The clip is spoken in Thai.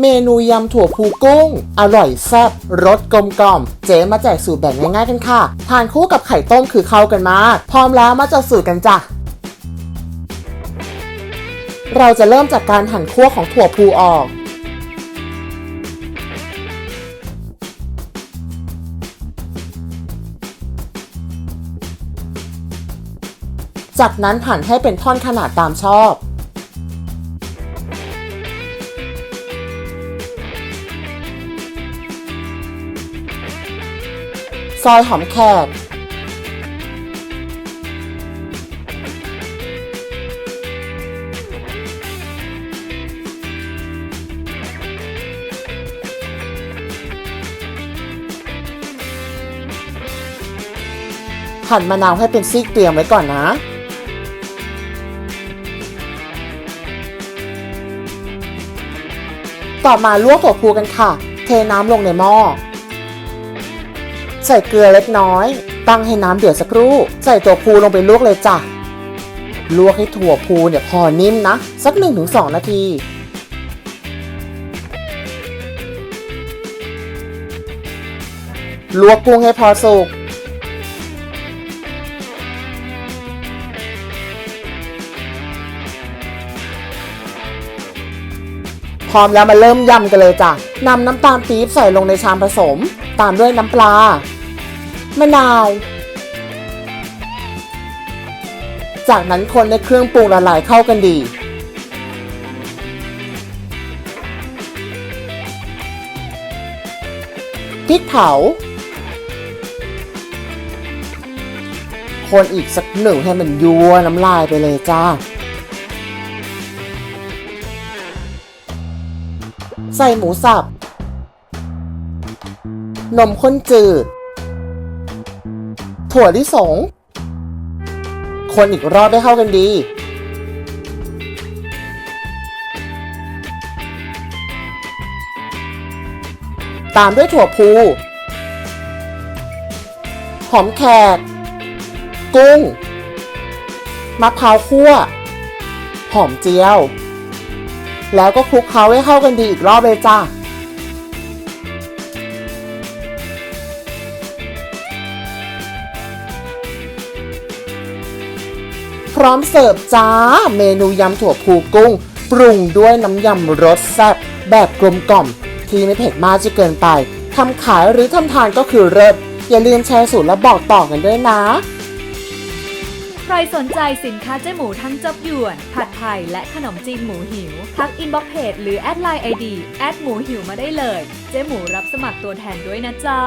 เมนูยำถั่วพูกุ้ง อร่อยแซ่บรสกลมกล่อม เจ๊มาแจกสูตรแบบง่ายๆกันค่ะ ทานคู่กับไข่ต้มคือเข้ากันมาก พร้อมแล้วมาจดสูตรกันจ้ะเราจะเริ่มจากการหั่นคั่วของถั่วพูออก จากนั้นหั่นให้เป็นท่อนขนาดตามชอบ ซอยหอมแขกหั่นมะนาวให้เป็นซีกเตรียมไว้ก่อนนะ ต่อมาลวกถั่วพูกันค่ะ เทน้ำลงในหม้อ ใส่เกลือเล็กน้อย ตั้งให้น้ำเดือดสักครู่ ใส่ตัวพูลงไปลวกเลยจ้ะ ลวกให้ถั่วพูเนี่ยพอนิ่มนะ สัก 1-2 นาทีลวกกุ้งให้พอสุก พร้อมแล้วมาเริ่มยำกันเลยจ้ะ นำน้ำตาลปี๊บใส่ลงในชามผสม ตามด้วยน้ำปลามะนาว จากนั้นคนในเครื่องปรุงละลายเข้ากันดี พริกเผา คนอีกสักหนึ่งให้มันยัวน้ำลายไปเลยจ้าใส่หมูสับ นมข้นจืด ถั่วลิสง คนอีกรอบได้เข้ากันดี ตามด้วยถั่วพู หอมแขก กุ้ง มะพร้าวคั่ว หอมเจียว แล้วก็คลุกเคล้าให้เข้ากันดีอีกรอบเลยจ้า พร้อมเสิร์ฟจ้า เมนูยำถั่วพูกุ้ง ปรุงด้วยน้ำยำรสแซ่บแบบกลมกล่อม ที่ไม่เผ็ดมากจนเกินไปทำขายหรือทำทานก็คือเลิศอย่าลืมแชร์สูตรและบอกต่อกันด้วยนะ ใครสนใจสินค้าเจ๊หมูทั้งจับหยวน ผัดไทย และขนมจีนหมูหิว ทักอินบ็อกเพจหรือแอดไลน์ไอดีแอดหมูหิวมาได้เลย เจ๊หมูรับสมัครตัวแทนด้วยนะจ๊ะ